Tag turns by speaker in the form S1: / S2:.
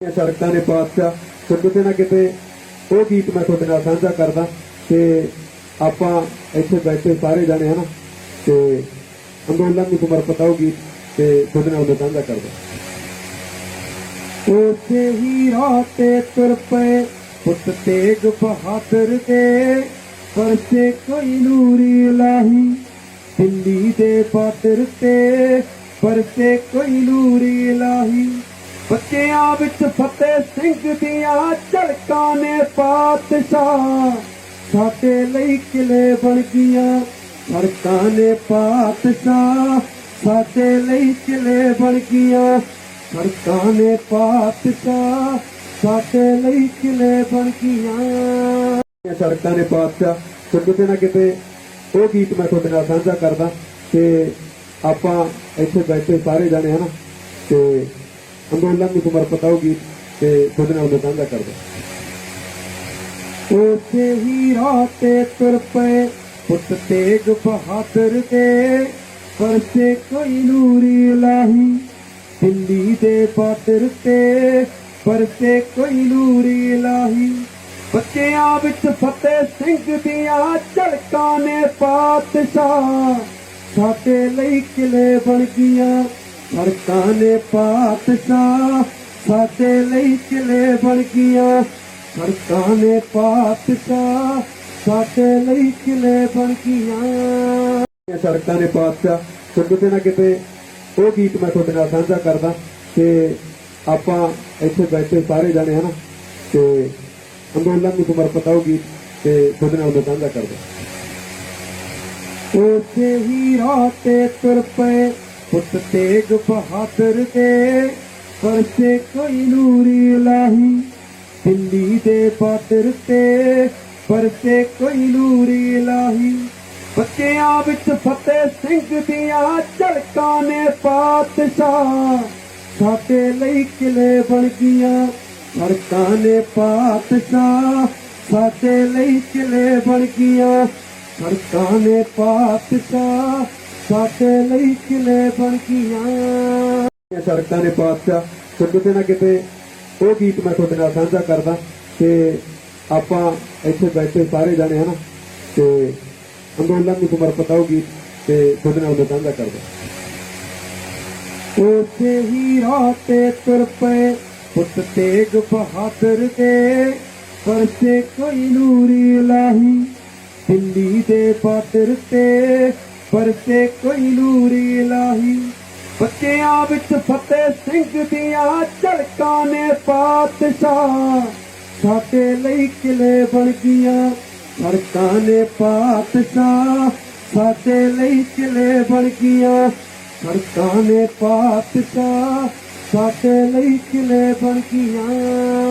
S1: ਸੜਕਾਂ ਦੇ ਪਾਤਸ਼ਾਹ। ਤੇ ਕਿਤੇ ਨਾ ਕਿਤੇ ਉਹ ਗੀਤ ਮੈਂ ਤੁਹਾਡੇ ਨਾਲ ਸਾਂਝਾ ਕਰਦਾ ਤੇ ਆਪਾਂ ਇੱਥੇ ਬੈਠੇ ਸਾਰੇ ਜਾਣੇ ਹਨਾ, ਤੇ ਅੰਦੋਲਨ ਨੂੰ ਸਮਰਪਿਤ ਆਓ ਗੀਤ ਤੇ ਤੁਹਾਡੇ ਨਾਲ ਮੈਂ ਸਾਂਝਾ ਕਰਦਾ। ਉਸੇ ਹੀ ਰਾਹ ਤੁਰ ਪਏ ਪੁੱਤ ਤੇਗ ਬਹਾਦਰ ਦੇ ਪਰਸੇ ਕੋਈ ਨੂਰੀ ਲਾਹੀ। ਦਿੱਲੀ ਦੇ ਬਾਦਰ ਤੇ ਪਰਸੇ ਕੋਈ ਨੂਰੀ ਲਾਹੀ। ਬੱਚਿਆਂ ਵਿੱਚ ਫਤਿਹ ਸਿੰਘ ਦੀਆਂ ਝਲਕਾਂ ਨੇ ਪਾਤਸ਼ਾਹ। ਸਾਡੇ ਲਈ ਕਿਲੇ ਬਣ ਗਈਆਂ, ਸੜਕਾਂ ਨੇ ਪਾਤਸ਼ਾਹ। ਸਾਡੇ ਲਈ ਕਿਲੇ ਬਣ ਗਈਆਂ, ਸੜਕਾਂ ਨੇ ਪਾਤਸ਼ਾਹ। ਸਾਡੇ ਲਈ ਕਿਲੇ ਬਣ ਗਈਆਂ। ਸੜਕਾਂ ਨੇ ਪਾਤਸ਼ਾਹ। ਤੇ ਕਿਤੇ ਨਾ ਕਿਤੇ ਉਹ ਗੀਤ ਮੈਂ ਤੁਹਾਡੇ ਨਾਲ ਸਾਂਝਾ ਕਰਦਾ ਤੇ ਆਪਾਂ ਇੱਥੇ ਬੈਠੇ ਸਾਰੇ ਜਾਣੇ ਹਨਾ, ਤੇ ਅੰਦੋਲਨ ਨੂੰ ਸਮਰਪਿਤ ਆਓ ਗੀਤ ਤੇ ਤੁਹਾਡੇ ਨਾਲ ਮੈਂ ਸਾਂਝਾ ਕਰਦਾ। ਉਸੇ ਹੀ ਰਾਹ ਤੇ ਤੁਰ ਪਏ, ਪੁੱਤ ਤੇਗ ਬਹਾਦਰ ਦੇ ਪਰਸੇ ਕੋਈ ਨੂਰੀ ਲਾਹੀ। ਦਿੱਲੀ ਦੇ ਬਾਦਰ ਤੇ ਪਰਸੇ ਕੋਈ ਨੂਰੀ ਲਾਹੀ। ਬੱਚਿਆਂ ਵਿੱਚ ਫਤਿਹ ਸਿੰਘ ਦੀਆਂ ਝਲਕਾਂ ਨੇ ਪਾਤਸ਼ਾਹ। ਸਾਡੇ ਲਈ ਕਿਲੇ ਬਣ ਗਈਆਂ। ਸੜਕਾਂ ਨੇ ਪਾਤਸ਼ਾਹ ਸਾਡੇ ਲਈ ਕਿਲੇ ਬਣ ਗਈਆਂ। ਸੜਕਾਂ ਨੇ ਪਾਤਸ਼ਾਹ ਸਾਡੇ ਲਈ ਕਿਲੇ ਬਣ ਗਈਆਂ। ਇਹ ਨੇ ਪਾਤਸ਼ਾਹ ਤੇ ਕਿਤੇ ਨਾ ਕਿਤੇ ਉਹ ਗੀਤ ਮੈਂ ਤੁਹਾਡੇ ਨਾਲ ਸਾਂਝਾ ਕਰਦਾ ਤੇ ਆਪਾਂ ਇੱਥੇ ਬੈਠੇ ਸਾਰੇ ਜਾਣੇ, ਹਨਾ? ਤੇ ਅੰਦੋਲਨ ਨੂੰ ਸਮਰਪਿਤ ਪਤਾ ਗੀਤ ਤੇ ਤੁਹਾਡੇ ਨਾਲ ਮੈਂ ਸਾਂਝਾ ਕਰਦਾ। ਉਸੇ ਹੀ ਰਾਹ ਤੁਰ ਪਏ। ਪੁੱਤ ਤੇਗ ਬਹਾਦਰ ਦੇ ਪਰਸੇ ਕੋਈ ਨੂਰੀ ਲਾਹੀ। ਦਿੱਲੀ ਦੇ ਬਾਦਰ ਤੇ ਪਰਸੇ ਕੋਈ ਨੂਰੀ ਲਾਹੀ। ਬੱਚਿਆਂ ਵਿੱਚ ਫਤਿਹ ਸਿੰਘ ਦੀਆਂ ਝਲਕਾਂ ਨੇ ਪਾਤਸ਼ਾਹ। ਸਾਡੇ ਲਈ ਕਿਲੇ ਬਣ ਗਈਆਂ ਸੜਕਾਂ ਨੇ ਪਾਤਸ਼ਾਹ। ਸਾਡੇ ਲਈ ਕਿਲੇ ਬਣ ਗਈਆਂ ਸੜਕਾਂ ਨੇ ਪਾਤਸ਼ਾਹ। ਸਾਡੇ ਲਈ ਕਿਲੇ ਬਣ ਗਈਆਂ। ਇਹ ਸੜਕਾਂ ਨੇ ਪਾਤਸ਼ਾਹ ਤੇ ਕਿਤੇ ਨਾ ਕਿਤੇ ਉਹ ਗੀਤ ਮੈਂ ਤੁਹਾਡੇ ਨਾਲ ਸਾਂਝਾ ਕਰਦਾ ਕਿ ਆਪਾਂ ਇੱਥੇ ਬੈਠੇ ਸਾਰੇ ਜਾਣੇ ਹਨਾ, ਤੇ ਅੰਦੋਲਨ ਨੂੰ ਸਮਰਪਿਤ ਆਓ ਗੀਤ ਤੇ ਤੁਹਾਡੇ ਨਾਲ ਮੈਂ ਸਾਂਝਾ ਕਰਦਾ। ਉਸੇ ਹੀ ਰਾਹ ਤੁਰ ਪਏ ਪੁੱਤ ਤੇਗ ਬਹਾਦਰ ਦੇ ਪਰਸੇ ਕੋਈ ਨੂਰੀ ਲਾਹੀ, ਦਿੱਲੀ ਦੇ ਬਾਦਰ ਤੇ ਪਰਸੇ ਕੋਈ ਨੂਰੀ ਲਾਹੀ। ਬੱਚਿਆਂ ਵਿੱਚ ਫਤਿਹ ਸਿੰਘ ਦੀਆਂ ਝਲਕਾਂ ਨੇ ਪਾਤਸ਼ਾਹ। ਸਾਡੇ ਲਈ ਕਿਲੇ ਬਣ ਗਈਆਂ, ਸੜਕਾਂ ਨੇ ਪਾਤਸ਼ਾਹ। ਸਾਡੇ ਲਈ ਕਿਲੇ ਬਣ ਗਈਆਂ, ਸੜਕਾਂ ਨੇ ਪਾਤਸ਼ਾਹ। ਸਾਡੇ ਲਈ ਕਿਲੇ ਬਣ ਗਈਆਂ।